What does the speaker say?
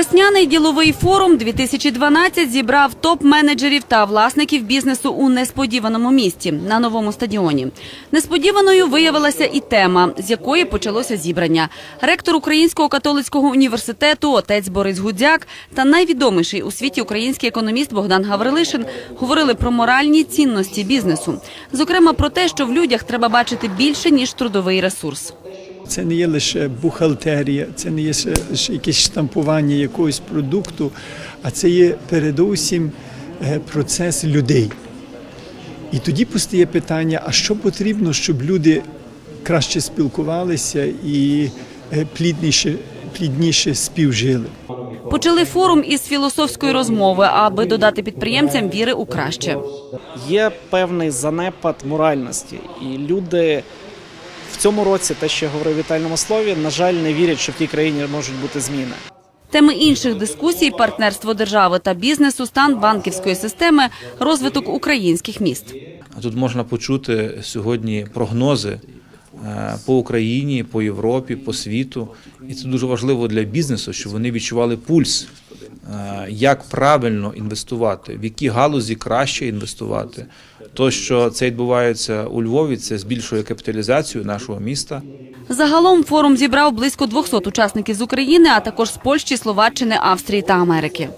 Весняний діловий форум 2012 зібрав топ-менеджерів та власників бізнесу у несподіваному місті на новому стадіоні. Несподіваною виявилася і тема, з якої почалося зібрання. Ректор Українського католицького університету, отець Борис Гудзяк та найвідоміший у світі український економіст Богдан Гаврилишин говорили про моральні цінності бізнесу. Зокрема, про те, що в людях треба бачити більше ніж трудовий ресурс. Це не є лише бухгалтерія, це не є якесь штампування якогось продукту, а це є передусім е, процес людей. І тоді постає питання: а що потрібно, щоб люди краще спілкувалися і е, плідніше, плідніше співжили? Почали форум із філософської розмови, аби додати підприємцям віри у краще. є певний занепад моральності, і люди в цьому році, те, що я говорив в вітальному слові, на жаль, не вірять, що в тій країні можуть бути зміни. Теми інших дискусій партнерство держави та бізнесу, стан банківської системи, розвиток українських міст. Тут можна почути сьогодні прогнози е, по Україні, по Європі, по світу. І це дуже важливо для бізнесу, щоб вони відчували пульс, як правильно інвестувати, в які галузі краще інвестувати. То, що це відбувається у Львові, це збільшує капіталізацію нашого міста. Загалом форум зібрав близько 200 учасників з України, а також з Польщі, Словаччини, Австрії та Америки.